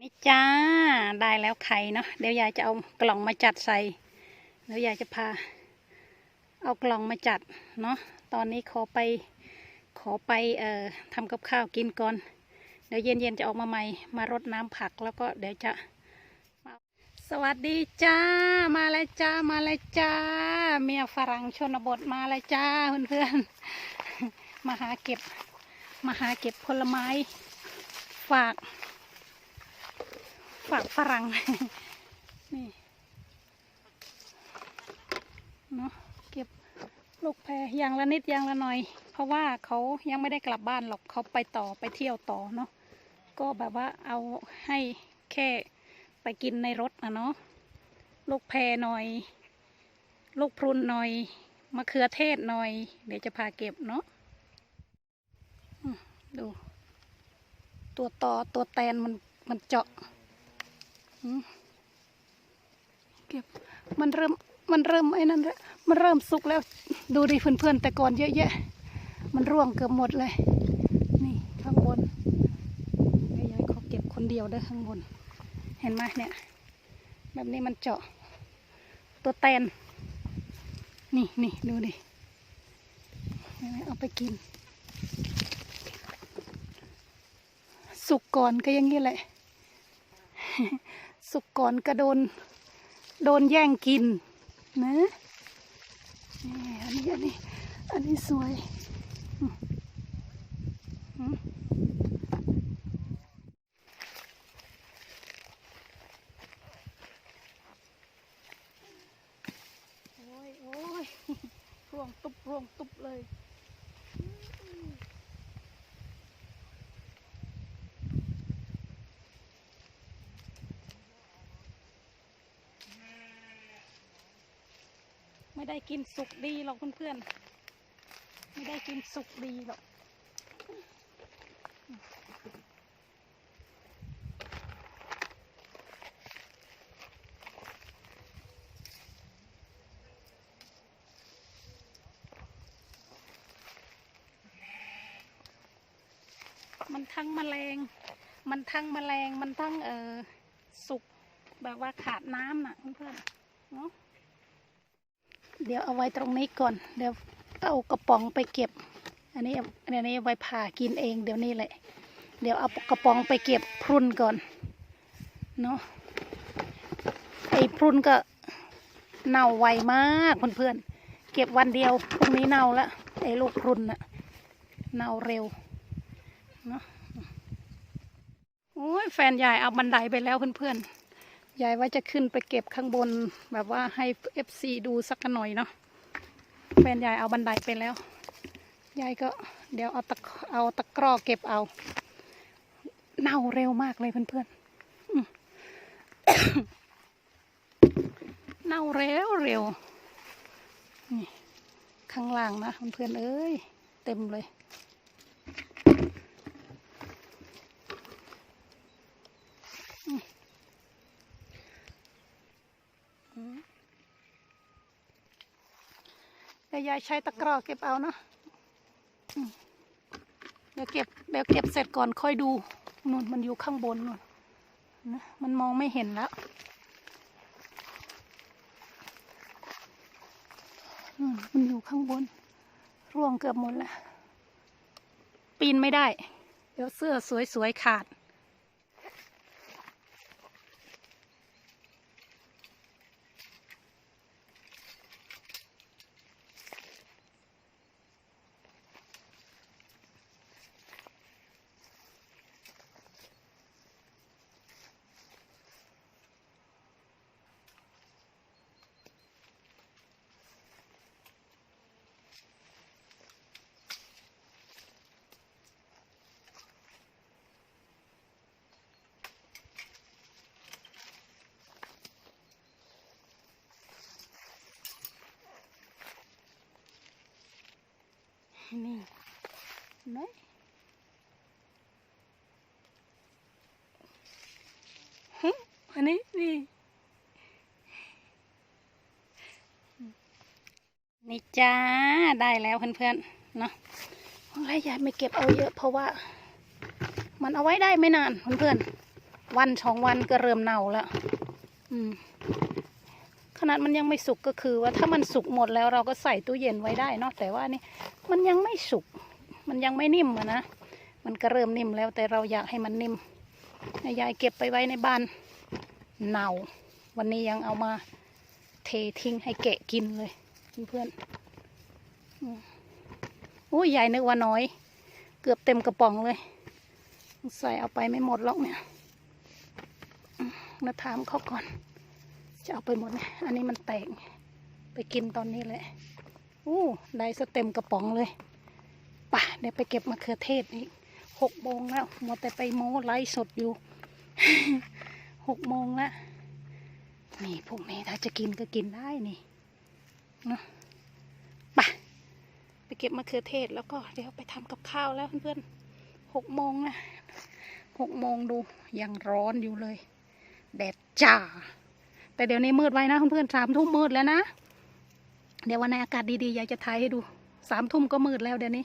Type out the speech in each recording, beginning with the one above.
นี่จ้าได้แล้วไข่เนาะเดี๋ยวยายจะเอากล่องมาจัดใส่เดี๋ยวยายจะพา เอากล่องมาจัดเนาะตอนนี้ขอไปขอไปเอ่อทำกับข้าวกินก่อน เดี๋ยวเย็นๆจะออกมาใหม่มารดน้ำผักแล้วก็เดี๋ยวจะสวัสดีจ้ามาแล้วจ้ามาแล้วจ้า เมียฝรั่งชนบทมาแล้วจ้าเพื่อนๆมาหาเก็บมาหาเก็บผลไม้ฝาก ฝากฝรั่ง นี่เนาะเก็บลูกแพรอย่างละนิดอย่างละหน่อย เพราะว่าเขายังไม่ได้กลับบ้านหรอกเขาไปต่อไปเที่ยวต่อเนาะก็แบบว่าเอาให้แค่ไปกินในรถนะเนาะลูกแพรหน่อย ลูกพรุนหน่อยมะเขือเทศหน่อย เดี๋ยวจะพาเก็บเนาะดู ตัวต่อตัวแตนมันมันเจาะ เก็บมันเริ่มมันเริ่มไอ้นั่นแล้วมันเริ่มสุกแล้วดูดิเพื่อนๆแต่ก่อนเยอะแยะ มันร่วงเกือบหมดเลย นี่ข้างบนยวยายขอเก็บคนเดียวเด้ข้างบน เห็นไหมเนี่ย แบบนี้มันเจาะ ตัวแตน นี่นี่ดูดิเห็นไหมเอาไปกิน สุกก่อนก็อยังนี้แหละ สุกก่อนก็โดน โดนแย่งกินนะนี่อันนี้อันนี้อันนี้สวยโอ้ยโอ้ยร่วงตุบร่วงตุบเลย ไม่ได้ กินสุกดีหรอกเพื่อนๆ ไม่ได้กินสุกดีหรอกมันทั้งแมลง มันทั้งแมลง มันทั้งเออสุก แบบว่าขาดน้ำน่ะเพื่อนๆ เนาะ เดี๋ยวเอาไว้ตรงนี้ก่อน เดี๋ยวเอากระป๋องไปเก็บ อันนี้อันนี้ไว้ผ่ากินเองเดี๋ยวนี้แหละ เดี๋ยวเอากระป๋องไปเก็บพรุนก่อนเนาะไอ้พรุนก็เน่าไวมากเพื่อนๆเก็บวันเดียวพรุ่งนี้เน่าละไอ้ลูกพรุนน่ะเน่าเร็วเนาะโอ้ยแฟนยายเอาบันไดไปแล้วเพื่อนๆ ยายว่าจะขึ้นไปเก็บข้างบนแบบว่าให้เอฟซีดูสักหน่อยเนาะแฟนยายเอาบันไดไปแล้ว ยายก็เดี๋ยวเอาตะเอาตะกร้อเก็บเอา เน่าเร็วมากเลยเพื่อนๆเน่าเร็วเร็วนี่ข้างล่างนะเพื่อนๆเอ้ยเต็มเลย เดี๋ยวยายใช้ตะกร้อเก็บเอาเนาะเดี๋ยวเก็บเดี๋ยวเก็บเสร็จก่อนค่อยดูนู่นมันอยู่ข้างบนนู่นนะมันมองไม่เห็นแล้วมมันอยู่ข้างบน ร่วงเกือบหมดแล้ว ปีนไม่ได้ เดี๋ยวเสื้อสวยๆขาด นี่เห็นไหมหึอันนี้นี่นี่จ้าได้แล้วเพื่อนๆเนาะอะไรยายไม่เก็บเอาเยอะเพราะว่า มันเอาไว้ได้ไม่นานเพื่อนวันสองวันก็เริ่มเน่าแล้ว อืม ขนาดมันยังไม่สุกก็คือว่าถ้ามันสุกหมดแล้วเราก็ใส่ตู้เย็นไว้ได้เนาะแต่ว่านี่มันยังไม่สุก มันยังไม่นิ่มอะนะมันก็เริ่มนิ่มแล้วแต่เราอยากให้มันนิ่มยายเก็บไปไว้ในบ้านเน่าวันนี้ยังเอามาเททิ้งให้แกะกินเลยเพื่อนอุ้ยยายนึกว่าน้อย เกือบเต็มกระป๋องเลย ใส่เอาไปไม่หมดหรอกเนี่ยมาถามเขาก่อน จะเอาไปหมดไหมอันนี้มันแตก ไปกินตอนนี้แหละอู้ได้สเต็มกระป๋องเลยป่ะเดี๋ยวไปเก็บมะเขือเทศอีกหกโมงแล้วมัวแต่ไปโม้ไลฟ์สดอยู่หกโมงแล้วนี่พวกนี้ถ้าจะกินก็กินได้นี่นาะไปไปเก็บมะเขือเทศแล้วก็เดี๋ยวไปทำกับข้าวแล้วเพื่อนๆหกโมงนะหกโมงดูยังร้อนอยู่เลย แดดจ้า แต่เดี๋ยวนี้มืดไว้นะเพื่อนๆสามทุ่มมืดแล้วนะ เดี๋ยววันไหนอากาศดีๆยายจะถ่ายให้ดูสามทุ่มก็มืดแล้วเดี๋ยวนี้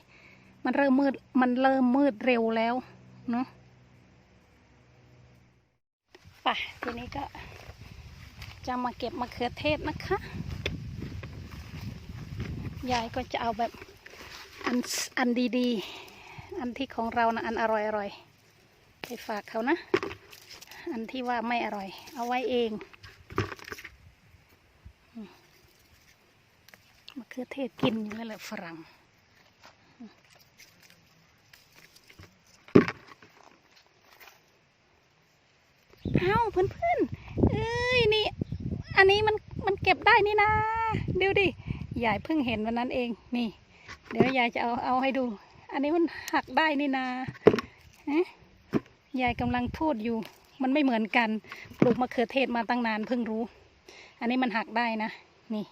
มันเริ่มมืดมันเริ่มมืดเร็วแล้วเนาะไป่ะทีนี้ก็จะมาเก็บมะเขือเทศนะคะ ยายก็จะเอาแบบอันอันดีๆ อันที่ของเรานะอันอร่อยๆไปฝากเขานะ อันที่ว่าไม่อร่อย เอาไว้เองอืม มะเขือเทศกินอยู่แล้วแหละฝรั่งอืมเอาเพื่อนๆเอ้ยนี่ อันนี้มันมันเก็บได้นี่นะดูดิยายเพิ่งเห็นวันนั้นเองนี่ เดี๋ยวยายจะเอาเอาให้ดู อันนี้มันหักได้นี่นาฮะยายกำลังพูดอยู่ มันไม่เหมือนกันปลูกมะเขือเทศมาตั้งนานเพิ่งรู้ อันนี้มันหักได้นะ นี่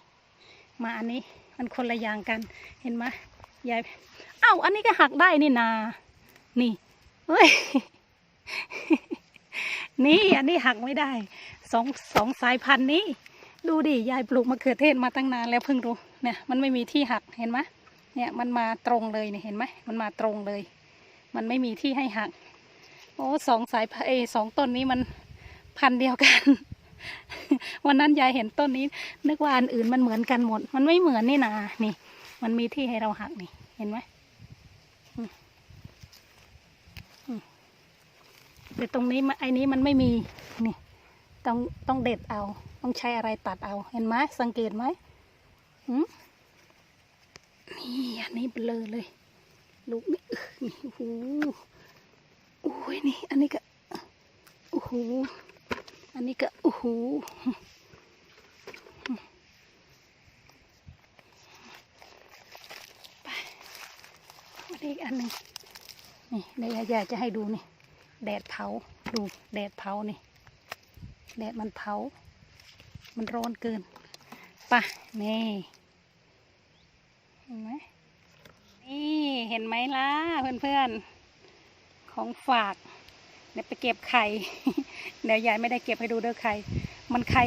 มาอันนี้ มันคนละอย่างกัน เห็นไหมยายเอ้าอันนี้ก็หักได้นี่นา นี่เฮ้ย นี่อันนี้หักไม่ได้สองสองสายพันธุ์นี้ ดูดิยายปลูกมะเขือเทศมาตั้งนานแล้วเพิ่งรู้เนี่ยมันไม่มีที่หักเห็นไหมเนี่ยมันมาตรงเลยเนี่ยเห็นไหมมันมาตรงเลย มันไม่มีที่ให้หัก โอ้สองสายพันธุ์เอสองต้นนี้มันพันเดียวกัน วันนั้นยายเห็นต้นนี้ นึกว่าอันอื่นมันเหมือนกันหมด มันไม่เหมือนนี่นานี่ มันมีที่ให้เราหักนี่ เห็นไหมแต่ตรงนี้ไอ้นี้มันไม่มีนี่ ต้องต้องเด็ดเอา ต้องใช้อะไรตัดเอา เห็นไหมสังเกตไหมนี่อันนี้เบลอเลย ลูกนี่อึนี่โอ้โหโอ้ยนี่ อันนี้ก็โอ้โห อันนี้ก็โอ้โหไปอันนี้อีกอันหนึ่งนี่เดี๋ยวยาจะให้ดูนี่ แดดเผาดูแดดเผานี่ แดดมันเผา มันร้อนเกินไป่ะนี่เห็นไหมนี่เห็นไหมล่ะเพื่อนๆ ของฝาก เดี๋ยวไปเก็บไข่ เดี๋ยวยายไม่ได้เก็บให้ดูเด้อไข่มันไข่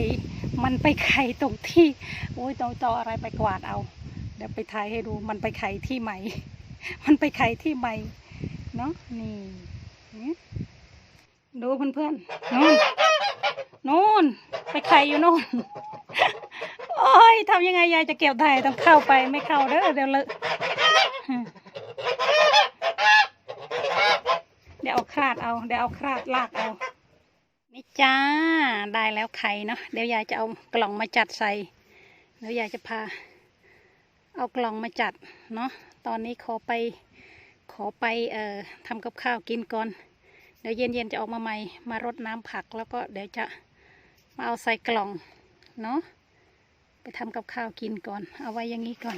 มันไปไข่ตรงที่โอ้ยตอตออะไรไปกวาดเอา เดี๋ยวไปถ่ายให้ดูมันไปไข่ที่ใหม่ มันไปไข่ที่ใหม่เนาะนี่นี่ดูเพื่อนๆนู่นนู่นไปไข่อยู่นู่นโอ้ยทำยังไงยายจะเก็บได้ต้องเข้าไปไม่เข้าเด้อเดี๋ยวเลอะเดี๋ยวเอาคราดเอา เดี๋ยวเอาคราดลากเอา จ้า ได้แล้วไข่เนาะ เดี๋ยวยายจะเอากล่องมาจัดใส่ เดี๋ยวยายจะพา เอากล่องมาจัดเนาะ ตอนนี้ขอไป ขอไปเอ่อทำกับข้าวกินก่อน เดี๋ยวเย็นๆจะออกมาใหม่ มารดน้ำผักแล้วก็เดี๋ยวจะมาเอาใส่กล่องเนาะ ไปทำกับข้าวกินก่อน เอาไว้อย่างนี้ก่อน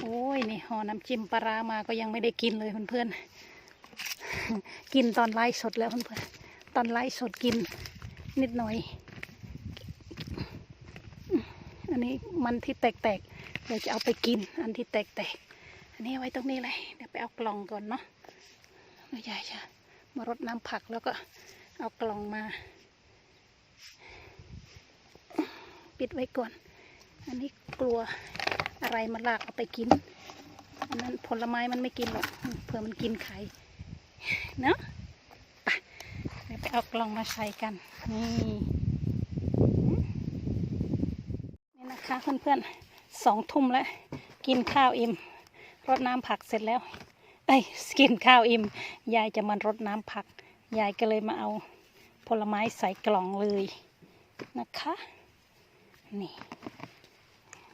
โอ้ยนี่ห่อน้ำจิ้มปลารามาก็ยังไม่ได้กินเลยเพื่อนๆ กินตอนไลฟ์สดแล้วเพื่อนๆ ตอนไลฟ์สดกิน นิดหน่อย อันนี้มันที่แตกๆ เดี๋ยวจะเอาไปกิน อันที่แตกๆ อันนี้ไว้ตรงนี้เลย เดี๋ยวไปเอากล่องก่อนเนาะแล้วยายจะมารดน้ำผักแล้วก็เอากล่องมา ปิดไว้ก่อน อันนี้กลัวอะไรมาลากเอาไปกิน อันนั้นผลไม้มันไม่กินหรอกเผื่อมันกินไข่เนาะไปเดี๋ยวไปไปเอากล่องมาใส่กัน นี่นี่นะคะเพื่อนๆสองทุ่มแล้ว กินข้าวอิ่มรดน้ำผักเสร็จแล้วเอ้ยกินข้าวอิ่มยายจะมารดน้ำผัก ยายก็เลยมาเอาผลไม้ใส่กล่องเลยนะคะ นี่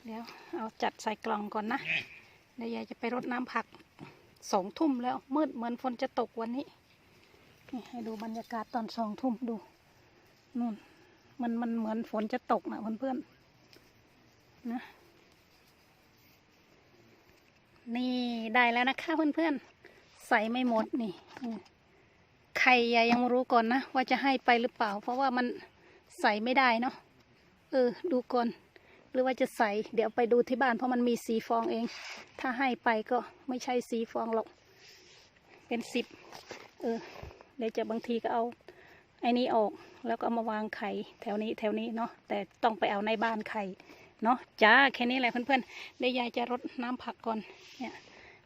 เดี๋ยวเอาจัดใส่กล่องก่อนนะเดี๋ยวยายจะไปรดน้ำผักสองทุ่มแล้วมืดเหมือนฝนจะตกวันนี้ ให้ดูบรรยากาศตอนสองทุ่มดู นู่นมันมันเหมือนฝนจะตกนะเพื่อนๆนะนี่ได้แล้วนะคะ เพื่อนๆ ใส่ไม่หมดนี่อืมใครยายยังไม่รู้ก่อนนะ ว่าจะให้ไปหรือเปล่า เพราะว่ามันใส่ไม่ได้เนาะเออ ดูก่อน หรือว่าจะใส่ เดี๋ยวไปดูที่บ้าน เพราะมันมีสีฟองเอง ถ้าให้ไปก็ไม่ใช่สีฟองหรอก เป็นสิบเออเดี๋ยวจะบางทีก็เอา ไอ้นี้ออกแล้วก็มาวางไข่แถวนี้แถวนี้เนาะแต่ต้องไปเอาในบ้านไข่เนาะจ้าแค่นี้แหละเพื่อนๆเดี๋ยวยายจะรดน้ำผักก่อนเนี่ย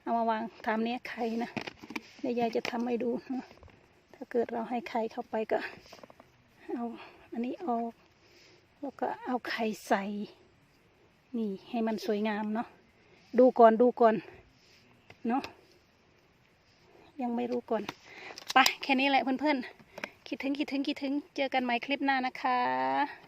เอามาวางทำเนี้ยไข่นะเดี๋ยวยายจะทำให้ดูนะถ้าเกิดเราให้ไข่เข้าไปก็เอาอันนี้ออกแล้วก็เอาไข่ใส่นี่ให้มันสวยงามเนาะดูก่อนดูก่อนเนาะยังไม่รู้ก่อนไปแค่นี้แหละเพื่อนๆ คิดถึงคิดถึงคิดถึงเจอกันใหม่คลิปหน้านะคะ